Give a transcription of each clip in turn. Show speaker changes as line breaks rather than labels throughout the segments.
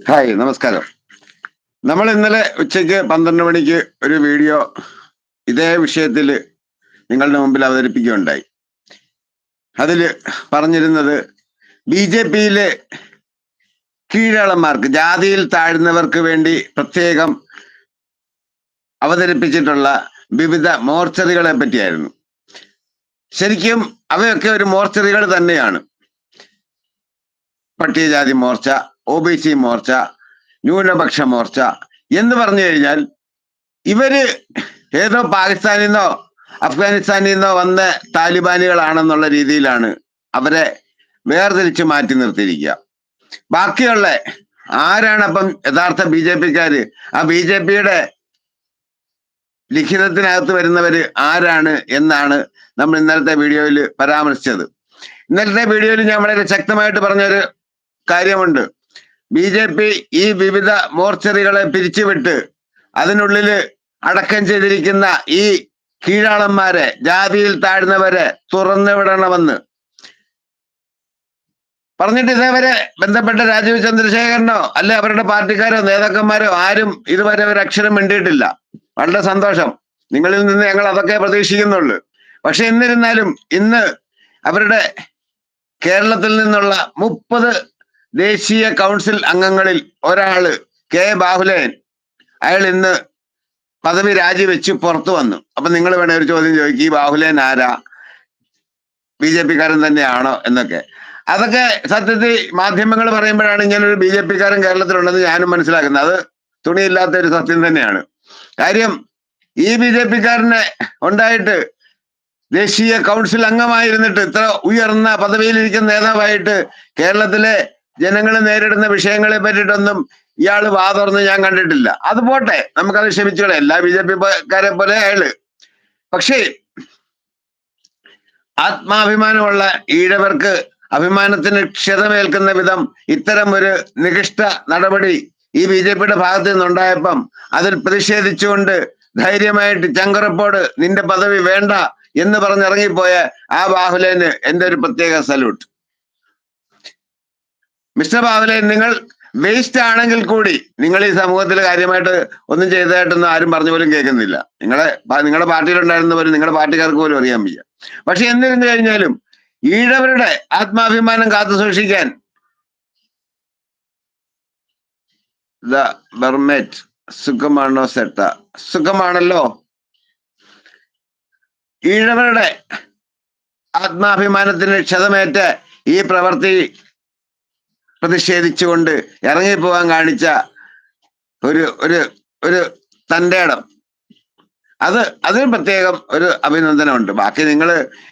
Hi നമസ്കാരം. നമ്മൾ ഇന്നലെ ഉച്ചയ്ക്ക് പന്ത്രണ്ട് മണിക്ക് ഒരു വീഡിയോ ഇതേ വിഷയത്തിൽ നിങ്ങളുടെ മുമ്പിൽ അവതരിപ്പിക്കുകയുണ്ടായി. അതിൽ പറഞ്ഞിരുന്നത് ബി ജെ പിയിലെ കീഴാളന്മാർക്ക് ജാതിയിൽ താഴ്ന്നവർക്ക് വേണ്ടി പ്രത്യേകം അവതരിപ്പിച്ചിട്ടുള്ള വിവിധ മോർച്ചറികളെ പറ്റിയായിരുന്നു. ശരിക്കും അവയൊക്കെ ഒരു മോർച്ചറികൾ തന്നെയാണ്. പട്ടികജാതി Morcha O B C Morcha ന്യൂനപക്ഷ മോർച്ച എന്ന് പറഞ്ഞു കഴിഞ്ഞാൽ ഇവർ ഏതോ പാകിസ്ഥാനിൽ നിന്നോ അഫ്ഗാനിസ്ഥാനിൽ നിന്നോ വന്ന താലിബാനികളാണെന്നുള്ള രീതിയിലാണ് അവരെ വേർതിരിച്ച് മാറ്റി നിർത്തിയിരിക്കുക. ബാക്കിയുള്ള ആരാണ് അപ്പം യഥാർത്ഥ ബി ജെ പിക്കാര്? ആ ബി ജെ പിയുടെ ലിഖിതത്തിനകത്ത് വരുന്നവര് ആരാണ് എന്നാണ് നമ്മൾ ഇന്നലത്തെ വീഡിയോയിൽ പരാമർശിച്ചത്. ഇന്നലത്തെ വീഡിയോയിൽ ഞാൻ വളരെ ശക്തമായിട്ട് പറഞ്ഞൊരു കാര്യമുണ്ട്. ബി ജെ പി ഈ വിവിധ മോർച്ചറികളെ പിരിച്ചുവിട്ട് അതിനുള്ളിൽ അടക്കം ചെയ്തിരിക്കുന്ന ഈ കീഴാളന്മാരെ ജാതിയിൽ താഴ്ന്നവരെ തുറന്നു വിടണമെന്ന് പറഞ്ഞിട്ട് ഇതേവരെ ബന്ധപ്പെട്ട രാജീവ് ചന്ദ്രശേഖരനോ അല്ലെ അവരുടെ പാർട്ടിക്കാരോ നേതാക്കന്മാരോ ആരും ഇതുവരെ ഒരു അക്ഷരം മിണ്ടിയിട്ടില്ല. വളരെ സന്തോഷം. നിങ്ങളിൽ നിന്ന് ഞങ്ങൾ അതൊക്കെ പ്രതീക്ഷിക്കുന്നുള്ളൂ. പക്ഷെ എന്നിരുന്നാലും ഇന്ന് അവരുടെ കേരളത്തിൽ നിന്നുള്ള മുപ്പത് ദേശീയ കൗൺസിൽ അംഗങ്ങളിൽ ഒരാൾ കെ ബാഹുലേൻ. അയാൾ ഇന്ന് പദവി രാജിവെച്ച് പുറത്തു വന്നു. അപ്പൊ നിങ്ങൾ വേണേ ഒരു ചോദ്യം ചോദിക്കും ഈ ബാഹുലേൻ ആരാ? ബി ജെ പിക്കാരൻ തന്നെയാണോ എന്നൊക്കെ. അതൊക്കെ സത്യത്തിൽ മാധ്യമങ്ങൾ പറയുമ്പോഴാണ് ഇങ്ങനെ ഒരു ബി ജെ പിക്കാരൻ കേരളത്തിലുണ്ടെന്ന് ഞാനും മനസ്സിലാക്കുന്നത്. അത് തുണിയില്ലാത്ത ഒരു സത്യം തന്നെയാണ്. കാര്യം ഈ ബി ജെ പിക്കാരനെ ഉണ്ടായിട്ട് ദേശീയ കൗൺസിൽ അംഗമായിരുന്നിട്ട് ഇത്ര ഉയർന്ന പദവിയിലിരിക്കുന്ന നേതാവായിട്ട് കേരളത്തിലെ ജനങ്ങൾ നേരിടുന്ന വിഷയങ്ങളെ പറ്റിയിട്ടൊന്നും ഇയാൾ വാതുറന്ന് ഞാൻ കണ്ടിട്ടില്ല. അത് പോട്ടെ നമുക്കത് ക്ഷമിച്ചുകളെ എല്ലാ ബി ജെ പിക്കാരെ പോലെ അയാൾ. പക്ഷേ ആത്മാഭിമാനമുള്ള ഈഴവർക്ക് അഭിമാനത്തിന് ക്ഷതമേൽക്കുന്ന വിധം ഇത്തരം ഒരു നികിഷ്ട നടപടി ഈ ബി ജെ പിയുടെ ഭാഗത്തു നിന്നുണ്ടായപ്പം അതിൽ പ്രതിഷേധിച്ചുകൊണ്ട് ധൈര്യമായിട്ട് ചങ്കറപ്പോട് നിന്റെ പദവി വേണ്ട എന്ന് പറഞ്ഞിറങ്ങിപ്പോയ ആ ബാഹുലേന് എന്റെ ഒരു പ്രത്യേക സല്യൂട്ട്. മിസ്റ്റർ ബാഹുലേൻ നിങ്ങൾ വേസ്റ്റ് ആണെങ്കിൽ കൂടി നിങ്ങൾ ഈ സമൂഹത്തിൽ കാര്യമായിട്ട് ഒന്നും ചെയ്തതായിട്ടൊന്നും ആരും പറഞ്ഞു പോലും കേൾക്കുന്നില്ല. നിങ്ങളെ നിങ്ങളുടെ പാർട്ടിയിലുണ്ടായിരുന്നവരും നിങ്ങളുടെ പാർട്ടിക്കാർക്ക് പോലും അറിയാൻ വയ്യ. പക്ഷെ എന്നിരുന്നു കഴിഞ്ഞാലും ഈഴവരുടെ ആത്മാഭിമാനം കാത്തു സൂക്ഷിക്കാൻ സുഖമാണോ സെട്ട? സുഖമാണല്ലോ. ഈഴവരുടെ ആത്മാഭിമാനത്തിന് ക്ഷതമേറ്റ് ഈ പ്രവൃത്തി പ്രതിഷേധിച്ചുകൊണ്ട് ഇറങ്ങിപ്പോവാൻ കാണിച്ച ഒരു ഒരു ഒരു തന്റെ ഇടം. അത് അതിന് പ്രത്യേകം ഒരു അഭിനന്ദനമുണ്ട്. ബാക്കി നിങ്ങൾ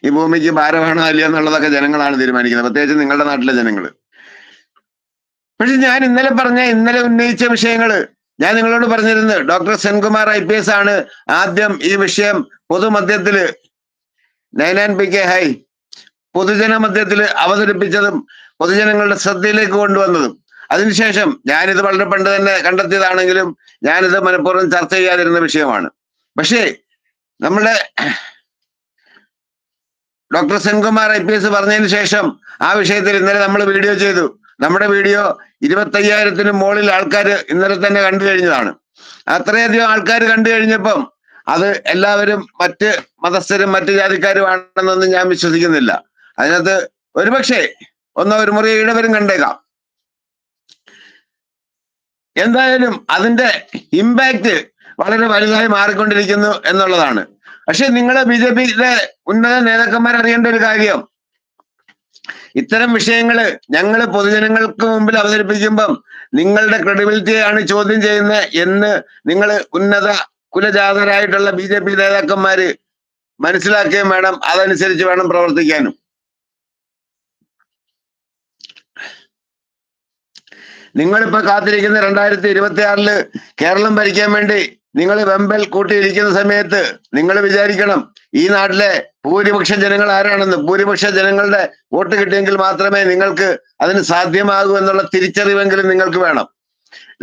ഈ ഭൂമിക്ക് ഭാരമാണോ അല്ലയോ എന്നുള്ളതൊക്കെ ജനങ്ങളാണ് തീരുമാനിക്കുന്നത്. പ്രത്യേകിച്ച് നിങ്ങളുടെ നാട്ടിലെ ജനങ്ങൾ പക്ഷെ ഞാൻ ഇന്നലെ പറഞ്ഞ ഇന്നലെ ഉന്നയിച്ച വിഷയങ്ങൾ ഞാൻ നിങ്ങളോട് പറഞ്ഞിരുന്നു doctor Senkumar I P S ആണ് ആദ്യം ഈ വിഷയം പൊതുമധ്യത്തിൽ നൈനാൻ പി കെ ഹൈ. പൊതുജന മധ്യത്തിൽ അവതരിപ്പിച്ചതും പൊതുജനങ്ങളുടെ ശ്രദ്ധയിലേക്ക് കൊണ്ടുവന്നതും. അതിനുശേഷം ഞാനിത് വളരെ പണ്ട് തന്നെ കണ്ടെത്തിയതാണെങ്കിലും ഞാനിത് മനഃപൂർവം ചർച്ച ചെയ്യാതിരുന്ന വിഷയമാണ്. പക്ഷേ നമ്മുടെ doctor Senkumar I P S പറഞ്ഞതിന് ശേഷം ആ വിഷയത്തിൽ ഇന്നലെ നമ്മൾ വീഡിയോ ചെയ്തു. നമ്മുടെ വീഡിയോ ഇരുപത്തയ്യായിരത്തിന് മുകളിൽ ആൾക്കാർ ഇന്നലെ തന്നെ കണ്ടു കഴിഞ്ഞതാണ്. അത്രയധികം ആൾക്കാർ കണ്ടു കഴിഞ്ഞപ്പം അത് എല്ലാവരും മറ്റ് മതസ്ഥരും മറ്റ് ജാതിക്കാരും ആണെന്നൊന്നും ഞാൻ വിശ്വസിക്കുന്നില്ല. അതിനകത്ത് ഒരുപക്ഷെ ഒന്നോ ഒരു മുറി ഇടവരും കണ്ടേക്കാം. എന്തായാലും അതിന്റെ ഇമ്പാക്ട് വളരെ വലുതായി മാറിക്കൊണ്ടിരിക്കുന്നു എന്നുള്ളതാണ്. പക്ഷെ നിങ്ങൾ ബി ജെ പിയിലെ ഉന്നത നേതാക്കന്മാർ അറിയേണ്ട ഒരു കാര്യം. ഇത്തരം വിഷയങ്ങൾ ഞങ്ങൾ പൊതുജനങ്ങൾക്ക് മുമ്പിൽ അവതരിപ്പിക്കുമ്പം നിങ്ങളുടെ ക്രെഡിബിലിറ്റിയാണ് ചോദ്യം ചെയ്യുന്നത് എന്ന് നിങ്ങൾ ഉന്നത കുലജാതരായിട്ടുള്ള ബി ജെ പി നേതാക്കന്മാര് മനസ്സിലാക്കുകയും വേണം. അതനുസരിച്ച് വേണം പ്രവർത്തിക്കാനും. നിങ്ങളിപ്പോ കാത്തിരിക്കുന്ന രണ്ടായിരത്തി ഇരുപത്തി ആറിൽ കേരളം ഭരിക്കാൻ വേണ്ടി നിങ്ങൾ വെമ്പൽ കൂട്ടിയിരിക്കുന്ന സമയത്ത് നിങ്ങൾ വിചാരിക്കണം ഈ നാട്ടിലെ ഭൂരിപക്ഷ ജനങ്ങൾ ആരാണെന്ന്. ഭൂരിപക്ഷ ജനങ്ങളുടെ വോട്ട് കിട്ടിയെങ്കിൽ മാത്രമേ നിങ്ങൾക്ക് അതിന് സാധ്യമാകൂ എന്നുള്ള തിരിച്ചറിവെങ്കിലും നിങ്ങൾക്ക് വേണം.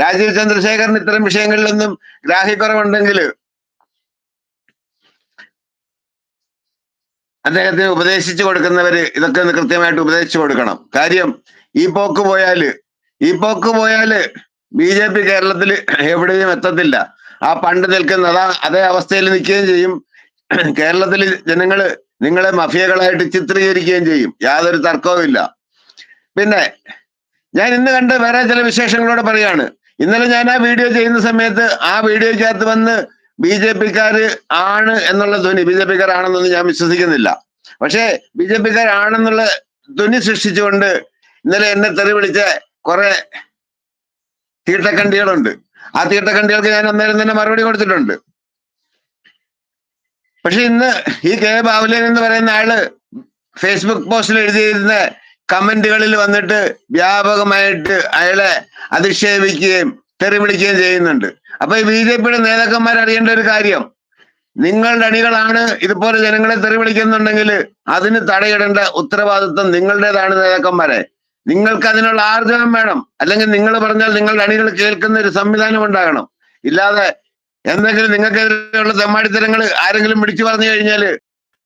രാജീവ് ചന്ദ്രശേഖരൻ ഇത്തരം വിഷയങ്ങളിലൊന്നും ഗ്രാഹ്യക്കുറവുണ്ടെങ്കിൽ അദ്ദേഹത്തിന് ഉപദേശിച്ചു കൊടുക്കുന്നവര് ഇതൊക്കെ ഒന്ന് കൃത്യമായിട്ട് ഉപദേശിച്ചു കൊടുക്കണം. കാര്യം ഈ പോക്ക് പോയാൽ ഈ പോക്ക് പോയാൽ ബി ജെ പി കേരളത്തിൽ എവിടെയും എത്തത്തില്ല. ആ പണ്ട് നിൽക്കുന്ന അതാ അതേ അവസ്ഥയിൽ നിൽക്കുകയും ചെയ്യും. കേരളത്തിൽ ജനങ്ങൾ നിങ്ങളെ മഫിയകളായിട്ട് ചിത്രീകരിക്കുകയും ചെയ്യും. യാതൊരു തർക്കവും ഇല്ല. പിന്നെ ഞാൻ ഇന്ന് കണ്ട് വേറെ ചില വിശേഷങ്ങളോട് പറയാണ്. ഇന്നലെ ഞാൻ ആ വീഡിയോ ചെയ്യുന്ന സമയത്ത് ആ വീഡിയോയ്ക്കകത്ത് വന്ന് ബി ജെ പിക്കാര് ആണ് എന്നുള്ള ധ്വനി ബി ജെ പിക്കാരാണെന്നൊന്നും ഞാൻ വിശ്വസിക്കുന്നില്ല. പക്ഷേ ബി ജെ പിക്കാരാണെന്നുള്ള ധ്വനി സൃഷ്ടിച്ചുകൊണ്ട് ഇന്നലെ എന്നെ തെറി വിളിച്ച കുറെ തീട്ടക്കണ്ടികളുണ്ട് ആ തീട്ടക്കണ്ടികൾക്ക് ഞാൻ അന്നേരം തന്നെ മറുപടി കൊടുത്തിട്ടുണ്ട്. പക്ഷെ ഇന്ന് ഈ കെ ബാബുലൻ എന്ന് പറയുന്ന ആൾ ഫേസ്ബുക്ക് പോസ്റ്റിൽ എഴുതിയിരുന്ന കമന്റുകളിൽ വന്നിട്ട് വ്യാപകമായിട്ട് അയാളെ അധിക്ഷേപിക്കുകയും തെറി വിളിക്കുകയും ചെയ്യുന്നുണ്ട്. അപ്പൊ ഈ ബി ജെ പിയുടെ നേതാക്കന്മാർ അറിയേണ്ട ഒരു കാര്യം നിങ്ങളുടെ അണികളാണ് ഇതുപോലെ ജനങ്ങളെ തെറി വിളിക്കുന്നുണ്ടെങ്കിൽ അതിന് തടയിടേണ്ട ഉത്തരവാദിത്വം നിങ്ങളുടേതാണ് നേതാക്കന്മാരെ. നിങ്ങൾക്ക് അതിനുള്ള ആർജവം വേണം. അല്ലെങ്കിൽ നിങ്ങൾ പറഞ്ഞാൽ നിങ്ങളുടെ അണികൾ കേൾക്കുന്ന ഒരു സംവിധാനം ഉണ്ടാകണം. ഇല്ലാതെ എന്തെങ്കിലും നിങ്ങൾക്കെതിരെയുള്ള തെമ്മാടിത്തരങ്ങൾ ആരെങ്കിലും വിളിച്ചു പറഞ്ഞു കഴിഞ്ഞാൽ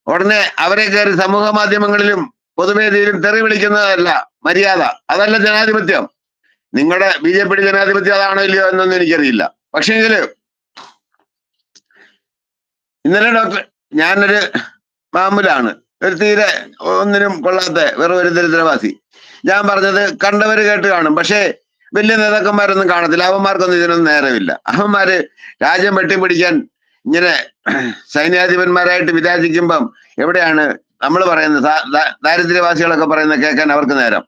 ഉടനെ അവരെ കയറി സമൂഹ മാധ്യമങ്ങളിലും പൊതുവേദിയിലും തെറി വിളിക്കുന്നതല്ല മര്യാദ. അതല്ല ജനാധിപത്യം. നിങ്ങളുടെ ബി ജെ പിയുടെ ജനാധിപത്യം അതാണോ ഇല്ലയോ എന്നൊന്നും എനിക്കറിയില്ല. പക്ഷേങ്കിൽ ഇന്നലെ ഡോക്ടർ ഞാനൊരു മാമൂലാണ്. ഒരു തീരെ ഒന്നിനും കൊള്ളാത്ത വെറും ഒരു ദരിദ്രവാസി. ഞാൻ പറഞ്ഞത് കണ്ടവർ കേട്ട് കാണും. പക്ഷേ വലിയ നേതാക്കന്മാരൊന്നും കാണത്തില്ല. അവന്മാർക്കൊന്നും ഇതിനൊന്നും നേരമില്ല. അവന്മാര് രാജ്യം വെട്ടിപ്പിടിക്കാൻ ഇങ്ങനെ സൈന്യാധിപന്മാരായിട്ട് വിരാജിക്കുമ്പം എവിടെയാണ് നമ്മൾ പറയുന്നത്? ദാരിദ്ര്യവാസികളൊക്കെ പറയുന്നത് കേൾക്കാൻ അവർക്ക് നേരം.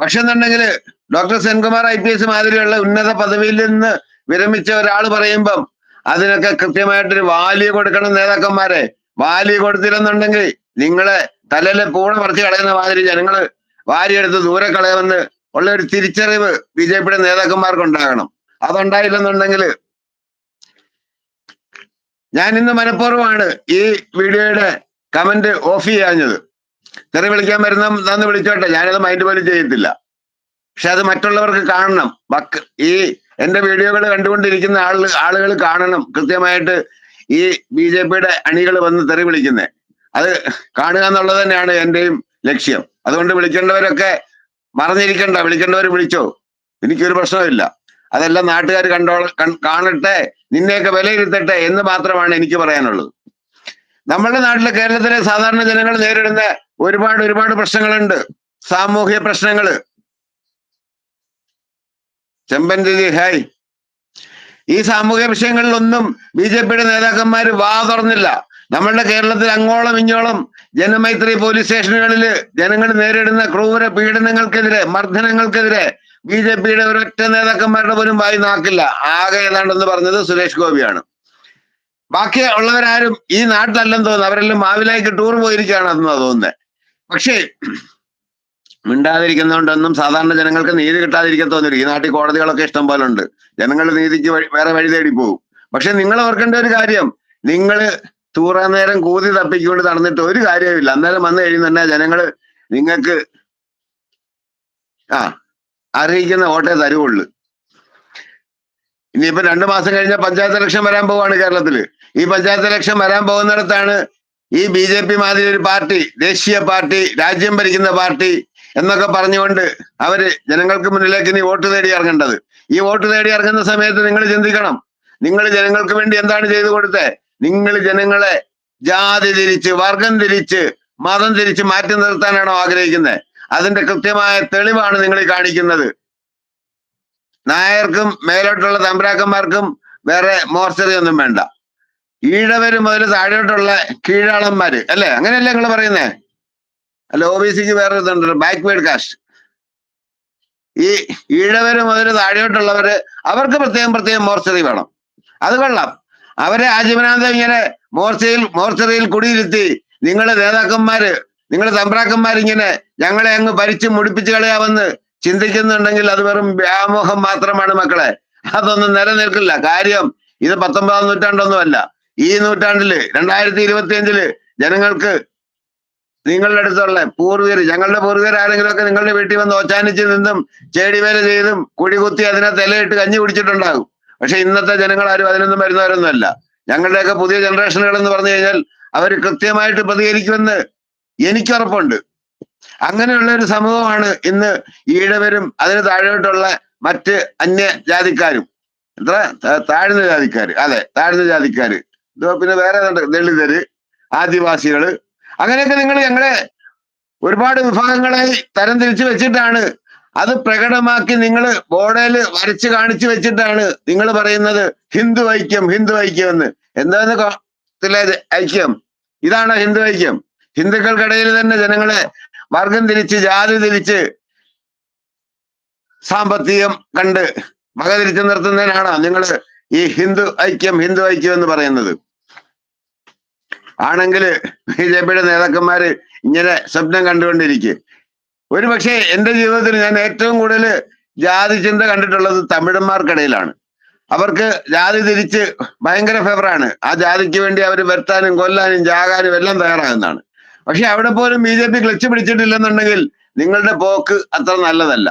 പക്ഷെ എന്നുണ്ടെങ്കിൽ doctor Senkumar I P S മാതിരിയുള്ള ഉന്നത പദവിയിൽ നിന്ന് വിരമിച്ച ഒരാൾ പറയുമ്പം അതിനൊക്കെ കൃത്യമായിട്ടൊരു വാല്യൂ കൊടുക്കണം നേതാക്കന്മാരെ. വാല്യൂ കൊടുത്തില്ലെന്നുണ്ടെങ്കിൽ നിങ്ങളെ തലയിലെ പൂണ പറിച്ച് കളയുന്ന മാതിരി ജനങ്ങൾ വാരിയെടുത്ത് ദൂരെ കളയുമെന്ന് ഉള്ള ഒരു തിരിച്ചറിവ് ബി ജെ പിയുടെ നേതാക്കന്മാർക്ക് ഉണ്ടാകണം അതുണ്ടായില്ലെന്നുണ്ടെങ്കിൽ ഞാൻ ഇന്ന് മനഃപൂർവമാണ് ഈ വീഡിയോയുടെ കമന്റ് ഓഫ് ചെയ്യാഞ്ഞത്. തെറി വിളിക്കാൻ വരുന്ന നന്ന് വിളിച്ചോട്ടെ ഞാനത് മൈൻഡ് പോലും ചെയ്യത്തില്ല. പക്ഷെ അത് മറ്റുള്ളവർക്ക് കാണണം. വക്ക് ഈ എന്റെ വീഡിയോകൾ കണ്ടുകൊണ്ടിരിക്കുന്ന ആൾ ആളുകൾ കാണണം. കൃത്യമായിട്ട് ഈ ബി ജെ പിയുടെ അണികൾ വന്ന് തെറി വിളിക്കുന്നത് അത് കാണുക എന്നുള്ളത് തന്നെയാണ് എന്റെയും ലക്ഷ്യം. അതുകൊണ്ട് വിളിക്കേണ്ടവരൊക്കെ മറന്നിരിക്കണ്ട വിളിക്കേണ്ടവർ വിളിച്ചോ. എനിക്കൊരു പ്രശ്നമില്ല അതെല്ലാം നാട്ടുകാർ കണ്ടോ കാണട്ടെ നിന്നെയൊക്കെ വിലയിരുത്തട്ടെ എന്ന് മാത്രമാണ് എനിക്ക് പറയാനുള്ളത്. നമ്മുടെ നാട്ടിലെ കേരളത്തിലെ സാധാരണ ജനങ്ങൾ നേരിടുന്ന ഒരുപാട് ഒരുപാട് പ്രശ്നങ്ങളുണ്ട്. സാമൂഹ്യ പ്രശ്നങ്ങൾ. ചെമ്പൻ ദിദി ഹായ്. ഈ സാമൂഹ്യ വിഷയങ്ങളിലൊന്നും ബി ജെ പിയുടെ നേതാക്കന്മാർ വാ തുറന്നില്ല. നമ്മളുടെ കേരളത്തിൽ അങ്ങോളം ഇങ്ങോളം ജനമൈത്രി പോലീസ് സ്റ്റേഷനുകളിൽ ജനങ്ങൾ നേരിടുന്ന ക്രൂര പീഡനങ്ങൾക്കെതിരെ മർദ്ദനങ്ങൾക്കെതിരെ ബി ജെ പിയുടെ ഒരൊറ്റ നേതാക്കന്മാരുടെ പോലും വായി നാക്കില്ല. ആകെ ഏതാണ്ടെന്ന് പറഞ്ഞത് സുരേഷ് ഗോപിയാണ്. ബാക്കി ഉള്ളവരാരും ഈ നാട്ടിലല്ലെന്ന് തോന്നുന്നു. അവരെല്ലാം മാവിലേക്ക് ടൂർ പോയിരിക്കുകയാണെന്നാ തോന്നുന്നത് പക്ഷേ മിണ്ടാതിരിക്കുന്നതുകൊണ്ടൊന്നും സാധാരണ ജനങ്ങൾക്ക് നീതി കിട്ടാതിരിക്കാൻ തോന്നുന്നു ഈ നാട്ടിൽ കോടതികളൊക്കെ ഇഷ്ടം പോലെ ഉണ്ട് ജനങ്ങൾ നീതിക്ക് വേറെ വഴി തേടി പോകും പക്ഷെ നിങ്ങൾ ഓർക്കേണ്ട ഒരു കാര്യം. നിങ്ങൾ തൂറാ നേരം കൂതി തപ്പിക്കൊണ്ട് നടന്നിട്ട് ഒരു കാര്യവുമില്ല. അന്നേരം വന്നു കഴിയുന്ന തന്നെ ജനങ്ങൾ നിങ്ങൾക്ക് ആ അറിയിക്കുന്ന വോട്ടേ തരുവുള്ളൂ. ഇനിയിപ്പോ രണ്ടു മാസം കഴിഞ്ഞ പഞ്ചായത്ത് ഇലക്ഷൻ വരാൻ പോവാണ് കേരളത്തിൽ. ഈ പഞ്ചായത്ത് ഇലക്ഷൻ വരാൻ പോകുന്നിടത്താണ് ഈ ബി ജെ പി മാതിരി ഒരു പാർട്ടി ദേശീയ പാർട്ടി രാജ്യം ഭരിക്കുന്ന പാർട്ടി എന്നൊക്കെ പറഞ്ഞുകൊണ്ട് അവർ ജനങ്ങൾക്ക് മുന്നിലേക്ക് ഇനി വോട്ട് തേടി ഇറങ്ങേണ്ടത്. ഈ വോട്ട് തേടി ഇറങ്ങുന്ന സമയത്ത് നിങ്ങൾ ചിന്തിക്കണം. നിങ്ങൾ ജനങ്ങൾക്ക് വേണ്ടി എന്താണ് ചെയ്തു കൊടുത്തത് നിങ്ങൾ ജനങ്ങളെ ജാതി തിരിച്ച് വർഗം തിരിച്ച് മതം തിരിച്ച് മാറ്റി നിർത്താനാണോ ആഗ്രഹിക്കുന്നത്? അതിന്റെ കൃത്യമായ തെളിവാണ് നിങ്ങൾ കാണിക്കുന്നത്. നായർക്കും മേലോട്ടുള്ള തമ്പ്രാക്കന്മാർക്കും വേറെ മോർച്ചറി ഒന്നും വേണ്ട. ഈഴവര് മുതൽ താഴോട്ടുള്ള കീഴാളന്മാര് അല്ലെ? അങ്ങനെയല്ലേ നിങ്ങൾ പറയുന്നേ? അല്ല ഒ ബി സിക്ക് വേറെ ഇതുണ്ടല്ലോ ബാക്ക്വേഡ് കാസ്റ്റ് ഈ ഈഴവര് മുതൽ താഴോട്ടുള്ളവര് അവർക്ക് പ്രത്യേകം പ്രത്യേകം മോർച്ചറി വേണം. അത് കൊള്ളാം. അവരെ ആജീവനാന്തം ഇങ്ങനെ മോർച്ചയിൽ മോർച്ചറിയിൽ കുടിയിരുത്തി നിങ്ങളെ നേതാക്കന്മാര് നിങ്ങളെ തമ്പ്രാക്കന്മാരിങ്ങനെ ഞങ്ങളെ അങ്ങ് ഭരിച്ച് മുടിപ്പിച്ച് കളയാമെന്ന് ചിന്തിക്കുന്നുണ്ടെങ്കിൽ അത് വെറും വ്യാമോഹം മാത്രമാണ് മക്കളെ. അതൊന്നും നിലനിൽക്കില്ല. കാര്യം ഇത് പത്തൊമ്പതാം നൂറ്റാണ്ടൊന്നുമല്ല. ഈ നൂറ്റാണ്ടിൽ രണ്ടായിരത്തി ഇരുപത്തി അഞ്ചിൽ ജനങ്ങൾക്ക് നിങ്ങളുടെ അടുത്തുള്ള പൂർവികർ ഞങ്ങളുടെ പൂർവികർ ആരെങ്കിലും ഒക്കെ നിങ്ങളുടെ വീട്ടിൽ വന്ന് ഓച്ചാനിച്ച് നിന്നും ചേടിവേല ചെയ്തും കുഴികുത്തി അതിനകത്ത് ഇലയിട്ട് കഞ്ഞി കുടിച്ചിട്ടുണ്ടാകും. പക്ഷെ ഇന്നത്തെ ജനങ്ങൾ ആരും അതിനൊന്നും വരുന്നവരൊന്നുമല്ല. ഞങ്ങളുടെയൊക്കെ പുതിയ ജനറേഷനുകൾ എന്ന് പറഞ്ഞു കഴിഞ്ഞാൽ അവർ കൃത്യമായിട്ട് പ്രതികരിക്കുമെന്ന് എനിക്ക് ഉറപ്പുണ്ട് അങ്ങനെയുള്ള ഒരു സമൂഹമാണ് ഇന്ന് ഈഴവരും അതിന് താഴോട്ടുള്ള മറ്റ് അന്യ ജാതിക്കാരും. എത്ര? താഴ്ന്ന ജാതിക്കാര്. അതെ താഴ്ന്ന ജാതിക്കാര്. പിന്നെ വേറെ ദളിതര് ആദിവാസികൾ. അങ്ങനെയൊക്കെ നിങ്ങൾ ഞങ്ങളെ ഒരുപാട് വിഭാഗങ്ങളായി തരംതിരിച്ച് വെച്ചിട്ടാണ് അത് പ്രകടമാക്കി നിങ്ങൾ ബോർഡിൽ വരച്ച് കാണിച്ചു വെച്ചിട്ടാണ് നിങ്ങൾ പറയുന്നത് ഹിന്ദു ഐക്യം ഹിന്ദു ഐക്യം എന്ന്. എന്താണ് കോ- ഐക്യം? ഇതാണ് ഹിന്ദു ഐക്യം. ഹിന്ദുക്കൾക്കിടയിൽ തന്നെ ജനങ്ങളെ വർഗം തിരിച്ച് ജാതി തിരിച്ച് സാമ്പത്തികം കണ്ട് വകതിരിച്ച് നിർത്തുന്നതിനാണോ നിങ്ങൾ ഈ ഹിന്ദു ഐക്യം ഹിന്ദു ഐക്യം എന്ന് പറയുന്നത്. ആണെങ്കിൽ ബി ജെ പിയുടെ നേതാക്കന്മാര് ഇങ്ങനെ സ്വപ്നം കണ്ടുകൊണ്ടിരിക്കുക ഒരു പക്ഷേ എന്റെ ജീവിതത്തിൽ ഞാൻ ഏറ്റവും കൂടുതൽ ജാതി ചിന്ത കണ്ടിട്ടുള്ളത് തമിഴന്മാർക്കിടയിലാണ്. അവർക്ക് ജാതി തിരിച്ച് ഭയങ്കര ഫേവറാണ്. ആ ജാതിക്ക് വേണ്ടി അവർ വരുത്താനും കൊല്ലാനും ജാകാനും എല്ലാം തയ്യാറാകുന്നതാണ്. പക്ഷെ അവിടെ പോലും ബി ജെ പി ക്ലച്ച് പിടിച്ചിട്ടില്ലെന്നുണ്ടെങ്കിൽ നിങ്ങളുടെ പോക്ക് അത്ര നല്ലതല്ല.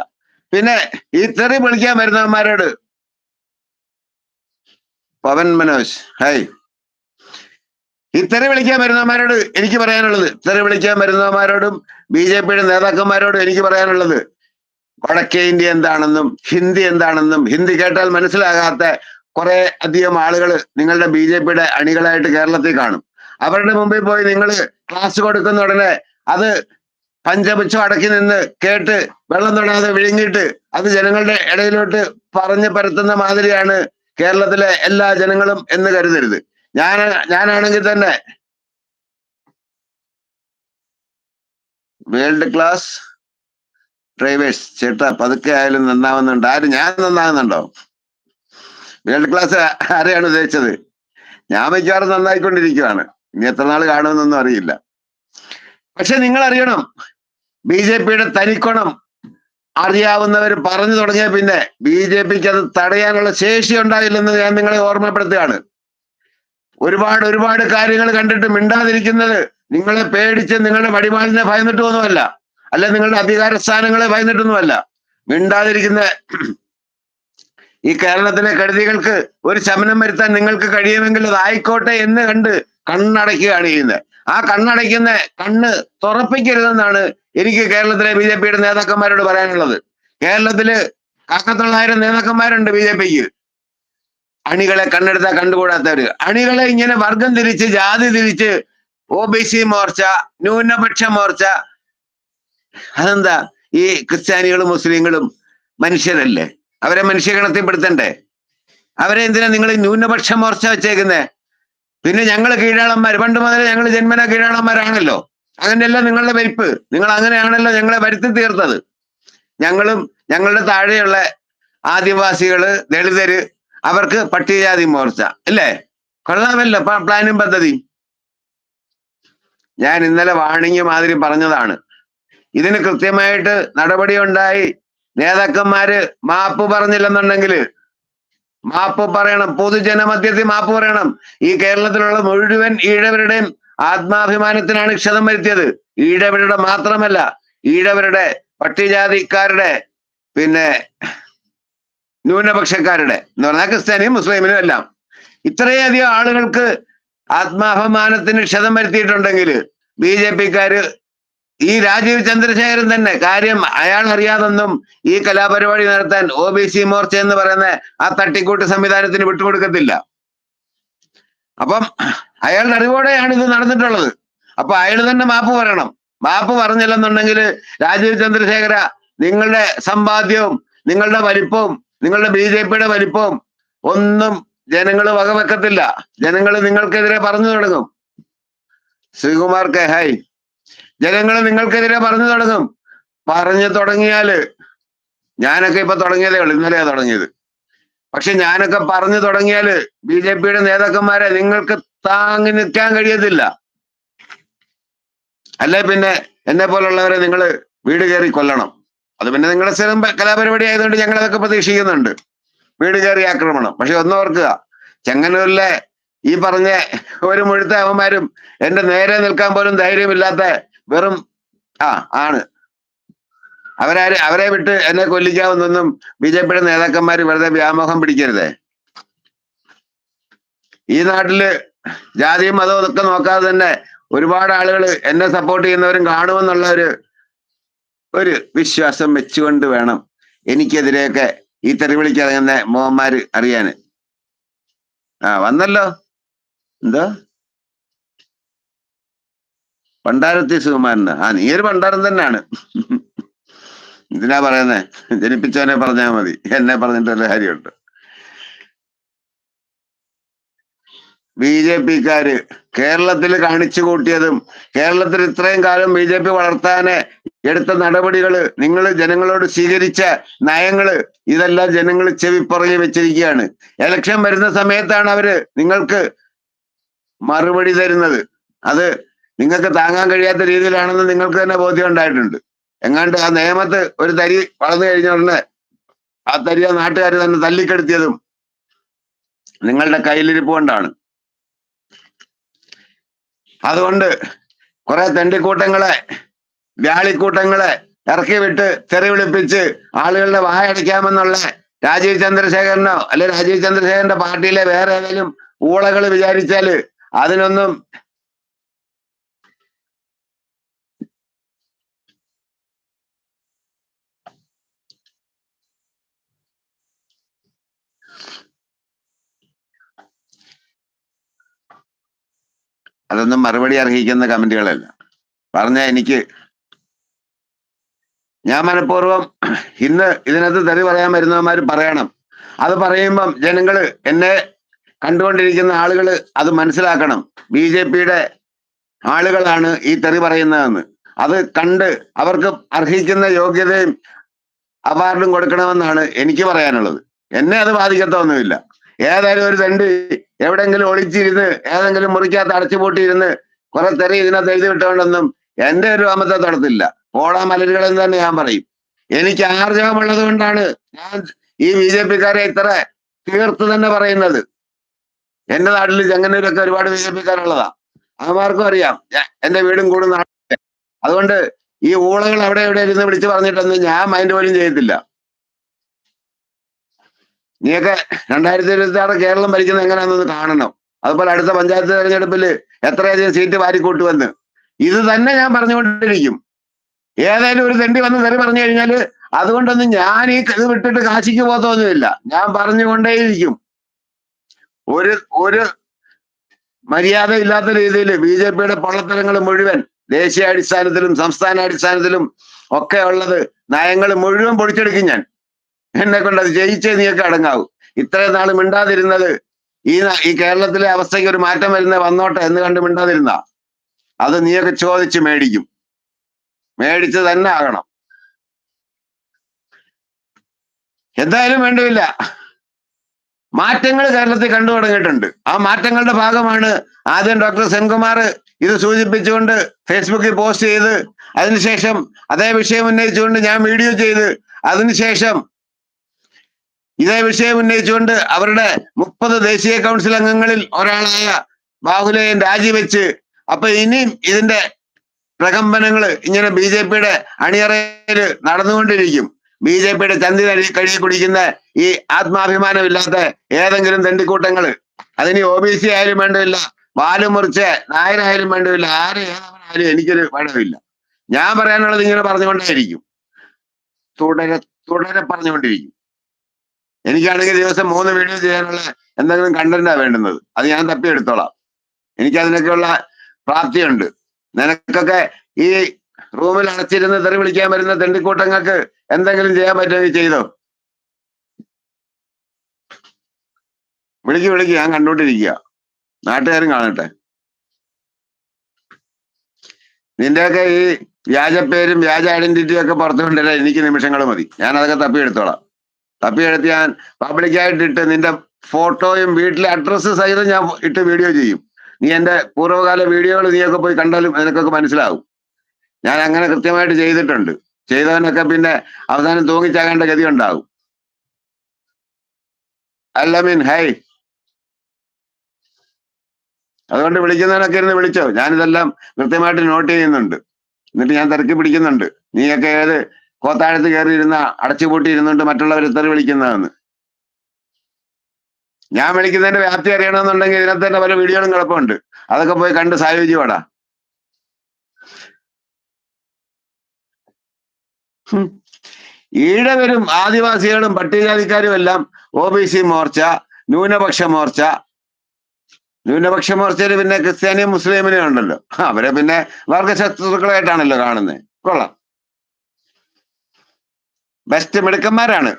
പിന്നെ ഈ തെറി വിളിക്കാൻ വരുന്നവന്മാരോട് പവൻ മനോജ് ഹായ്. ഈ തെറി വിളിക്കാൻ വരുന്നവന്മാരോട് എനിക്ക് പറയാനുള്ളത് തെറി വിളിക്കാൻ വരുന്നവന്മാരോടും ബി ജെ പിയുടെ നേതാക്കന്മാരോടും എനിക്ക് പറയാനുള്ളത് വടക്കേ ഇന്ത്യ എന്താണെന്നും ഹിന്ദി എന്താണെന്നും ഹിന്ദി കേട്ടാൽ മനസ്സിലാകാത്ത കുറെ അധികം ആളുകൾ നിങ്ങളുടെ ബി ജെ പിയുടെ അണികളായിട്ട് കേരളത്തിൽ കാണും. അവരുടെ മുമ്പിൽ പോയി നിങ്ങൾ ക്ലാസ് കൊടുക്കുന്ന ഉടനെ അത് പഞ്ചപുച്ഛം അടക്കി നിന്ന് കേട്ട് വെള്ളം തൊടാതെ വിഴുങ്ങിയിട്ട് അത് ജനങ്ങളുടെ ഇടയിലോട്ട് പറഞ്ഞു പരത്തുന്ന മാതിരിയാണ് കേരളത്തിലെ എല്ലാ ജനങ്ങളും എന്ന് കരുതരുത്. ഞാൻ ഞാനാണെങ്കിൽ തന്നെ. World class drivers. ചേട്ടാ പതുക്കെ ആയാലും നന്നാവുന്നുണ്ട്. ആര് ഞാൻ നന്നാകുന്നുണ്ടോ? വേൾഡ് ക്ലാസ് ആരെയാണ് ഉദ്ദേശിച്ചത്? ഞാൻ മിക്കവാറും നന്നായിക്കൊണ്ടിരിക്കുകയാണ് ഇനി എത്ര നാൾ കാണുമെന്നൊന്നും അറിയില്ല. പക്ഷെ നിങ്ങൾ അറിയണം ബി ജെ പിയുടെ തനിക്കോണം അറിയാവുന്നവർ പറഞ്ഞു തുടങ്ങിയ പിന്നെ ബി ജെ പിക്ക് അത് തടയാനുള്ള ശേഷി ഉണ്ടായില്ലെന്ന് ഞാൻ നിങ്ങളെ ഓർമ്മപ്പെടുത്തുകയാണ്. ഒരുപാട് ഒരുപാട് കാര്യങ്ങൾ കണ്ടിട്ട് മിണ്ടാതിരിക്കുന്നത് നിങ്ങളെ പേടിച്ച് നിങ്ങളുടെ വടിമാലിനെ ഭയന്നിട്ടൊന്നുമല്ല. അല്ല നിങ്ങളുടെ അധികാര സ്ഥാനങ്ങളെ ഭയന്നിട്ടൊന്നുമല്ല. മിണ്ടാതിരിക്കുന്ന ഈ കേരളത്തിലെ കെടുതികൾക്ക് ഒരു ശമനം വരുത്താൻ നിങ്ങൾക്ക് കഴിയുമെങ്കിൽ അത് ആയിക്കോട്ടെ എന്ന് കണ്ട് കണ്ണടയ്ക്കുകയാണ് ചെയ്യുന്നത്. ആ കണ്ണടയ്ക്കുന്ന കണ്ണ് തുറപ്പിക്കരുതെന്നാണ് എനിക്ക് കേരളത്തിലെ ബി ജെ പിയുടെ നേതാക്കന്മാരോട് പറയാനുള്ളത്. കേരളത്തിൽ കാക്കത്തൊള്ളായിരം നേതാക്കന്മാരുണ്ട് ബി ജെ പിക്ക്. അണികളെ കണ്ണെടുത്താൽ കണ്ടുകൂടാത്തവര്. അണികളെ ഇങ്ങനെ വർഗം തിരിച്ച് ജാതി തിരിച്ച് ഒ ബി സി മോർച്ച ന്യൂനപക്ഷ മോർച്ച അതെന്താ? ഈ ക്രിസ്ത്യാനികളും മുസ്ലിങ്ങളും മനുഷ്യരല്ലേ? അവരെ മനുഷ്യഗണത്തിൽപ്പെടുത്തണ്ടേ? അവരെ എന്തിനാ നിങ്ങൾ ന്യൂനപക്ഷ മോർച്ച വെച്ചേക്കുന്നേ? പിന്നെ ഞങ്ങൾ കീഴാളന്മാർ പണ്ട് മുതലേ ഞങ്ങൾ ജന്മന കീഴാളന്മാരാണല്ലോ. അങ്ങനെയല്ല നിങ്ങളുടെ വരിപ്പ് നിങ്ങൾ അങ്ങനെയാണല്ലോ ഞങ്ങളെ വരുത്തി തീർത്തത്. ഞങ്ങളും ഞങ്ങളുടെ താഴെയുള്ള ആദിവാസികൾ ദളിതര് അവർക്ക് പട്ടികജാതി മോർച്ച അല്ലേ കൊള്ളാമല്ലോ പ്ലാനും പദ്ധതി. ഞാൻ ഇന്നലെ വാണിംഗ് മാതിരി പറഞ്ഞതാണ്. ഇതിന് കൃത്യമായിട്ട് നടപടി ഉണ്ടായി നേതാക്കന്മാര് മാപ്പ് പറഞ്ഞില്ലെന്നുണ്ടെങ്കിൽ മാപ്പ് പറയണം. പൊതുജനമധ്യത്തിൽ മാപ്പ് പറയണം. ഈ കേരളത്തിലുള്ള മുഴുവൻ ഈഴവരുടെയും ആത്മാഭിമാനത്തിനാണ് ക്ഷതം വരുത്തിയത്. ഈഴവരുടെ മാത്രമല്ല ഈഴവരുടെ പട്ടികജാതിക്കാരുടെ പിന്നെ ന്യൂനപക്ഷക്കാരുടെ എന്ന് പറഞ്ഞാൽ ക്രിസ്ത്യാനിയും മുസ്ലിമിനും എല്ലാം. ഇത്രയധികം ആളുകൾക്ക് ആത്മാഭിമാനത്തിന് ക്ഷതം വരുത്തിയിട്ടുണ്ടെങ്കിൽ ബി ജെ പിക്കാര് ഈ രാജീവ് ചന്ദ്രശേഖരൻ തന്നെ കാര്യം അയാൾ അറിയാതൊന്നും ഈ കലാപരിപാടി നടത്താൻ ഒ ബി സി മോർച്ച എന്ന് പറയുന്ന ആ തട്ടിക്കൂട്ട് സംവിധാനത്തിന് വിട്ടുകൊടുക്കത്തില്ല. അപ്പം അയാളുടെ അറിവോടെയാണ് ഇത് നടന്നിട്ടുള്ളത്. അപ്പൊ അയാൾ തന്നെ മാപ്പ് പറയണം. മാപ്പ് പറഞ്ഞില്ലെന്നുണ്ടെങ്കിൽ രാജീവ് ചന്ദ്രശേഖര നിങ്ങളുടെ സമ്പാദ്യവും നിങ്ങളുടെ വലിപ്പവും നിങ്ങളുടെ ബി ജെ പിയുടെ വലിപ്പം ഒന്നും ജനങ്ങൾ വകവെക്കത്തില്ല. ജനങ്ങൾ നിങ്ങൾക്കെതിരെ പറഞ്ഞു തുടങ്ങും. ശ്രീകുമാർ കെ ഹായ് ജനങ്ങൾ നിങ്ങൾക്കെതിരെ പറഞ്ഞു തുടങ്ങും. പറഞ്ഞു തുടങ്ങിയാൽ ഞാനൊക്കെ ഇപ്പൊ തുടങ്ങിയതേ ഉള്ളൂ ഇന്നലെയാ തുടങ്ങിയത്. പക്ഷെ ഞാനൊക്കെ പറഞ്ഞു തുടങ്ങിയാൽ ബി ജെ പിയുടെ നേതാക്കന്മാരെ നിങ്ങൾക്ക് താങ്ങി നിൽക്കാൻ കഴിയത്തില്ല. അല്ലെ പിന്നെ എന്നെ പോലുള്ളവരെ നിങ്ങൾ വീട് കയറി കൊല്ലണം. അത് പിന്നെ നിങ്ങളുടെ സ്ഥലം കലാപരിപാടി ആയതുകൊണ്ട് ഞങ്ങൾ അതൊക്കെ പ്രതീക്ഷിക്കുന്നുണ്ട്. വീട് കയറി ആക്രമണം. പക്ഷെ ഒന്ന് ഓർക്കുക ചെങ്ങന്നൂരിലെ ഈ പറഞ്ഞ ഒരു മുഴുത്ത അവന്മാരും എന്റെ നേരെ നിൽക്കാൻ പോലും ധൈര്യമില്ലാത്ത വെറും ആ ആണ്. അവരാര് അവരെ വിട്ട് എന്നെ കൊല്ലിക്കാവുന്നൊന്നും ബി ജെ പിയുടെ നേതാക്കന്മാർ വെറുതെ വ്യാമോഹം പിടിക്കരുതേ. ഈ നാട്ടിൽ ജാതിയും മതവും ഒക്കെ നോക്കാതെ തന്നെ ഒരുപാട് ആളുകൾ എന്നെ സപ്പോർട്ട് ചെയ്യുന്നവരും കാണുമെന്നുള്ള ഒരു ഒരു വിശ്വാസം വെച്ചുകൊണ്ട് വേണം എനിക്കെതിരെയൊക്കെ ഈ തെറി വിളിക്കിറങ്ങുന്ന മോഹന്മാര് അറിയാന്. ആ വന്നല്ലോ. എന്തോ? പണ്ടാരത്തി സുകുമാരന്. ആ നീ ഒരു പണ്ടാരം തന്നെയാണ്. എന്തിനാ പറയുന്നേ. ജനിപ്പിച്ചവനെ പറഞ്ഞാ മതി. എന്നെ പറഞ്ഞിട്ട് കാര്യമുണ്ട്. ബി ജെ പിക്കാര് കേരളത്തിൽ കാണിച്ചു കൂട്ടിയതും കേരളത്തിൽ ഇത്രയും കാലം ബി ജെ പി വളർത്താന് എടുത്ത നടപടികൾ നിങ്ങൾ ജനങ്ങളോട് സ്വീകരിച്ച നയങ്ങൾ ഇതെല്ലാം ജനങ്ങൾ ചെവിപ്പുറകെ വെച്ചിരിക്കുകയാണ്. ഇലക്ഷൻ വരുന്ന സമയത്താണ് അവർ നിങ്ങൾക്ക് മറുപടി തരുന്നത്. അത് നിങ്ങൾക്ക് താങ്ങാൻ കഴിയാത്ത രീതിയിലാണെന്ന് നിങ്ങൾക്ക് തന്നെ ബോധ്യം ഉണ്ടായിട്ടുണ്ട്. എങ്ങാണ്ട് ആ നിയമത്ത് ഒരു തരി വളർന്നു കഴിഞ്ഞ ഉടനെ ആ തരി ആ നാട്ടുകാർ തന്നെ തല്ലിക്കെടുത്തിയതും നിങ്ങളുടെ കയ്യിലിരിപ്പ് കൊണ്ടാണ്. അതുകൊണ്ട് കുറെ തെണ്ടിക്കൂട്ടങ്ങളെ വ്യാളിക്കൂട്ടങ്ങളെ ഇറക്കി വിട്ട് തെറി വിളിപ്പിച്ച് ആളുകളുടെ വായടിക്കാമെന്നുള്ള രാജീവ് ചന്ദ്രശേഖരനോ അല്ലെ രാജീവ് ചന്ദ്രശേഖരന്റെ പാർട്ടിയിലെ വേറെ ഏതെങ്കിലും ഊളകൾ വിചാരിച്ചാൽ അതിനൊന്നും അതൊന്നും മറുപടി അർഹിക്കുന്ന കമന്റുകളല്ല. പറഞ്ഞ എനിക്ക് ഞാൻ മനഃപൂർവം ഇന്ന് ഇതിനകത്ത് തെറി പറയാൻ വരുന്നവന്മാർ പറയണം. അത് പറയുമ്പം ജനങ്ങൾ എന്നെ കണ്ടുകൊണ്ടിരിക്കുന്ന ആളുകൾ അത് മനസ്സിലാക്കണം. ബി ജെ പിയുടെ ആളുകളാണ് ഈ തെറി പറയുന്നതെന്ന്. അത് കണ്ട് അവർക്ക് അർഹിക്കുന്ന യോഗ്യതയും അവാർഡും കൊടുക്കണമെന്നാണ് എനിക്ക് പറയാനുള്ളത്. എന്നെ അത് ബാധിക്കത്തൊന്നുമില്ല ഏതായാലും ഒരു തണ്ട് എവിടെങ്കിലും ഒളിച്ചിരുന്ന് ഏതെങ്കിലും മുറിക്കകത്ത് അടച്ചുപൂട്ടിയിരുന്ന് കുറെ തെറി ഇതിനകത്ത് എഴുതി വിട്ടുകൊണ്ടൊന്നും എന്റെ ഒരു അമത്തെ തടത്തില്ല ഓടാ മലരുകളെന്ന് തന്നെ ഞാൻ പറയും. എനിക്ക് ആർജവമുള്ളത് കൊണ്ടാണ് ഞാൻ ഈ ബി ജെ പിക്കാരെ ഇത്ര തീർത്ത് തന്നെ പറയുന്നത്. എന്റെ നാട്ടിൽ ചെങ്ങന്നൂരൊക്കെ ഒരുപാട് ബി ജെ പിക്കാരുള്ളതാ. അവന്മാർക്കും അറിയാം. എന്റെ വീടും കൂടും നാട്ടിലെ. അതുകൊണ്ട് ഈ ഊളകൾ അവിടെ എവിടെ ഇരുന്ന് വിളിച്ചു പറഞ്ഞിട്ടൊന്നും ഞാൻ മൈൻഡ് പോലും ചെയ്യത്തില്ല. നീയൊക്കെ രണ്ടായിരത്തി ഇരുപത്തി ആറ് കേരളം ഭരിക്കുന്നത് എങ്ങനെയാണെന്ന് കാണണം. അതുപോലെ അടുത്ത പഞ്ചായത്ത് തെരഞ്ഞെടുപ്പിൽ എത്രയധികം സീറ്റ് വാരിക്കൂട്ടുമെന്ന് ഇത് തന്നെ ഞാൻ പറഞ്ഞുകൊണ്ടിരിക്കും. ഏതായാലും ഒരു തെണ്ടി വന്ന് തെറി പറഞ്ഞു കഴിഞ്ഞാൽ അതുകൊണ്ടൊന്നും ഞാൻ ഈ ഇത് വിട്ടിട്ട് കാശിക്ക് പോകത്തൊന്നുമില്ല. ഞാൻ പറഞ്ഞുകൊണ്ടേയിരിക്കും. ഒരു ഒരു മര്യാദ ഇല്ലാത്ത രീതിയിൽ ബി ജെ പിയുടെ പൊള്ളത്തരങ്ങൾ മുഴുവൻ ദേശീയ അടിസ്ഥാനത്തിലും സംസ്ഥാന അടിസ്ഥാനത്തിലും ഒക്കെ ഉള്ളത് നയങ്ങൾ മുഴുവൻ പൊടിച്ചെടുക്കും ഞാൻ. എന്നെ കൊണ്ട് അത് ജയിച്ചേ നീയൊക്കെ അടങ്ങാവൂ. ഇത്രയും നാൾ മിണ്ടാതിരുന്നത് ഈ ഈ കേരളത്തിലെ അവസ്ഥയ്ക്ക് ഒരു മാറ്റം വരുന്ന വന്നോട്ടെ എന്ന് കണ്ട് മിണ്ടാതിരുന്ന. അത് നീയൊക്കെ ചോദിച്ച് മേടിക്കും. മേടിച്ച് തന്നെ ആകണം. എന്തായാലും വേണ്ടില്ല. മാറ്റങ്ങൾ കേരളത്തിൽ കണ്ടു തുടങ്ങിയിട്ടുണ്ട്. ആ മാറ്റങ്ങളുടെ ഭാഗമാണ് ആദ്യം ഡോക്ടർ സെൻകുമാർ ഇത് സൂചിപ്പിച്ചുകൊണ്ട് ഫേസ്ബുക്കിൽ പോസ്റ്റ് ചെയ്ത് അതിനുശേഷം അതേ വിഷയം ഉന്നയിച്ചുകൊണ്ട് ഞാൻ വീഡിയോ ചെയ്ത് അതിനുശേഷം ഇതേ വിഷയം ഉന്നയിച്ചുകൊണ്ട് അവരുടെ മുപ്പത് ദേശീയ കൗൺസിൽ അംഗങ്ങളിൽ ഒരാളായ ബാഹുലയൻ രാജിവെച്ച് അപ്പൊ ഇനിയും ഇതിന്റെ പ്രകമ്പനങ്ങൾ ഇങ്ങനെ ബി ജെ പിയുടെ അണിയറയിൽ നടന്നുകൊണ്ടിരിക്കും. ബി ജെ പിയുടെ ചന്തി കഴി കഴുകി കുടിക്കുന്ന ഈ ആത്മാഭിമാനമില്ലാത്ത ഏതെങ്കിലും തണ്ടിക്കൂട്ടങ്ങൾ അതിന് ഒ ബി സി ആയാലും വേണ്ടതില്ല വാൽ മുറിച്ച് നായരായാലും വേണ്ടതില്ല ആര് ഏതവനായാലും എനിക്കൊരു വേണമില്ല ഞാൻ പറയാനുള്ളത് ഇങ്ങനെ പറഞ്ഞുകൊണ്ടേയിരിക്കും. തുടരെ തുടരെ പറഞ്ഞുകൊണ്ടിരിക്കും. എനിക്കാണെങ്കിൽ ദിവസം മൂന്ന് വീഡിയോ ചെയ്യാനുള്ള എന്തെങ്കിലും കണ്ടന്റാ വേണ്ടുന്നത്. അത് ഞാൻ തപ്പിയെടുത്തോളാം. എനിക്ക് അതിനൊക്കെയുള്ള പ്രാപ്തിയുണ്ട്. നിനക്കൊക്കെ ഈ റൂമിൽ അടച്ചിരുന്ന് തെറി വിളിക്കാൻ വരുന്ന തെണ്ടിക്കൂട്ടങ്ങൾക്ക് എന്തെങ്കിലും ചെയ്യാൻ പറ്റുമെങ്കിൽ ചെയ്തോ? വിളിക്ക് വിളിക്ക്. ഞാൻ കണ്ടോണ്ടിരിക്കുക നാട്ടുകാരും കാണട്ടെ. നിന്റെയൊക്കെ ഈ വ്യാജ പേരും വ്യാജ ഐഡന്റിറ്റിയും ഒക്കെ പുറത്തു എനിക്ക് നിമിഷങ്ങൾ മതി. ഞാൻ അതൊക്കെ തപ്പിയെടുത്തോളാം. തപ്പിയെടുത്ത് ഞാൻ പബ്ലിക്കായിട്ട് ഇട്ട് നിന്റെ ഫോട്ടോയും വീട്ടിലെ അഡ്രസ്സ് സഹിതം ഞാൻ ഇട്ട് വീഡിയോ ചെയ്യും. നീ എന്റെ പൂർവകാല വീഡിയോകൾ നീയൊക്കെ പോയി കണ്ടാലും നിനക്കൊക്കെ മനസ്സിലാവും. ഞാൻ അങ്ങനെ കൃത്യമായിട്ട് ചെയ്തിട്ടുണ്ട്. ചെയ്തവനൊക്കെ പിന്നെ അവസാനം തൂങ്ങിച്ചാകേണ്ട ഗതി ഉണ്ടാവും. അല്ല മീൻ ഹൈ അതുകൊണ്ട് വിളിക്കുന്നവനൊക്കെ ഇരുന്ന് വിളിച്ചോ. ഞാനിതെല്ലാം കൃത്യമായിട്ട് നോട്ട് ചെയ്യുന്നുണ്ട്. എന്നിട്ട് ഞാൻ തിരക്കി പിടിക്കുന്നുണ്ട്. നീയൊക്കെ ഏത് കോത്താഴത്ത് കയറി ഇരുന്ന അടച്ചുപൂട്ടി ഇരുന്നുകൊണ്ട് മറ്റുള്ളവർ ഇത്തറി വിളിക്കുന്നതെന്ന്. ഞാൻ വിളിക്കുന്നതിന്റെ വ്യാപ്തി അറിയണമെന്നുണ്ടെങ്കിൽ ഇതിനകത്ത് തന്നെ പല വീഡിയോകളും കിടപ്പുണ്ട്. അതൊക്കെ പോയി കണ്ട് സായോജ്യമാടാ ഈഴവരും ആദിവാസികളും പട്ടികജാതിക്കാരും എല്ലാം ഒ ബി സി മോർച്ച ന്യൂനപക്ഷ മോർച്ച. ന്യൂനപക്ഷ മോർച്ചയിൽ പിന്നെ ക്രിസ്ത്യാനിയും മുസ്ലിമിനെയും ഉണ്ടല്ലോ. അവരെ പിന്നെ വർഗശത്രുക്കളായിട്ടാണല്ലോ കാണുന്നത് കൊള്ളാം. ബെസ്റ്റ് മിടുക്കന്മാരാണ്.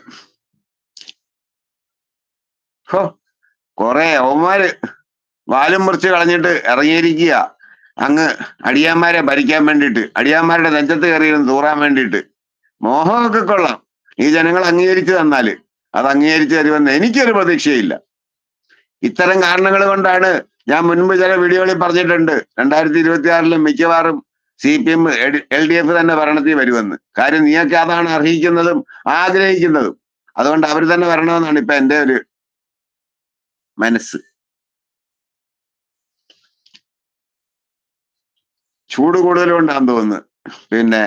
ഹോ കൊറേ അവന്മാര് വാലും മുറിച്ച് കളഞ്ഞിട്ട് ഇറങ്ങിയിരിക്കുക. അങ്ങ് അടിയാന്മാരെ ഭരിക്കാൻ വേണ്ടിയിട്ട് അടിയാന്മാരുടെ നെഞ്ചത്ത് കയറിയിരുന്ന് തൂറാൻ വേണ്ടിയിട്ട്. മോഹമൊക്കെ കൊള്ളാം. ഈ ജനങ്ങൾ അംഗീകരിച്ചു തന്നാൽ. അത് അംഗീകരിച്ചു തരുമെന്ന് എനിക്കൊരു പ്രതീക്ഷയില്ല. ഇത്തരം കാരണങ്ങൾ കൊണ്ടാണ് ഞാൻ മുൻപ് ചില വീഡിയോകളിൽ പറഞ്ഞിട്ടുണ്ട്. രണ്ടായിരത്തി ഇരുപത്തി ആറിലും മിക്കവാറും C P M L D F തന്നെ ഭരണത്തിൽ വരുമെന്ന്. കാര്യം നീയൊക്കെ അതാണ് അർഹിക്കുന്നതും ആഗ്രഹിക്കുന്നതും. അതുകൊണ്ട് അവർ തന്നെ വരണമെന്നാണ് ഇപ്പൊ എന്റെ ഒരു മനസ്സ്. ചൂട് കൂടുതലുകൊണ്ടാന്ന് തോന്നുന്നു. പിന്നെ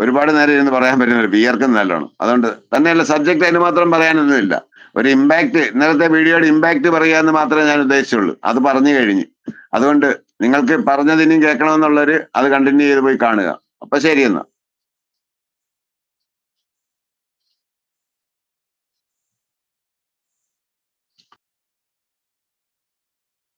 ഒരുപാട് നേരം ഇരുന്ന് പറയാൻ പറ്റുന്നില്ല വിയർക്കും നല്ലോണം. അതുകൊണ്ട് തന്നെയല്ല സബ്ജക്ട് അതിന് മാത്രം പറയാനൊന്നുമില്ല. ഒരു ഇമ്പാക്ട് ഇന്നലത്തെ വീഡിയോയുടെ ഇമ്പാക്ട് പറയാന്ന് മാത്രമേ ഞാൻ ഉദ്ദേശിച്ചുള്ളൂ. അത് പറഞ്ഞു കഴിഞ്ഞു. അതുകൊണ്ട് നിങ്ങൾക്ക് പറഞ്ഞതിനും കേൾക്കണമെന്നുള്ളവർ അത് കണ്ടിന്യൂ ചെയ്ത് പോയി കാണുക. അപ്പൊ ശരി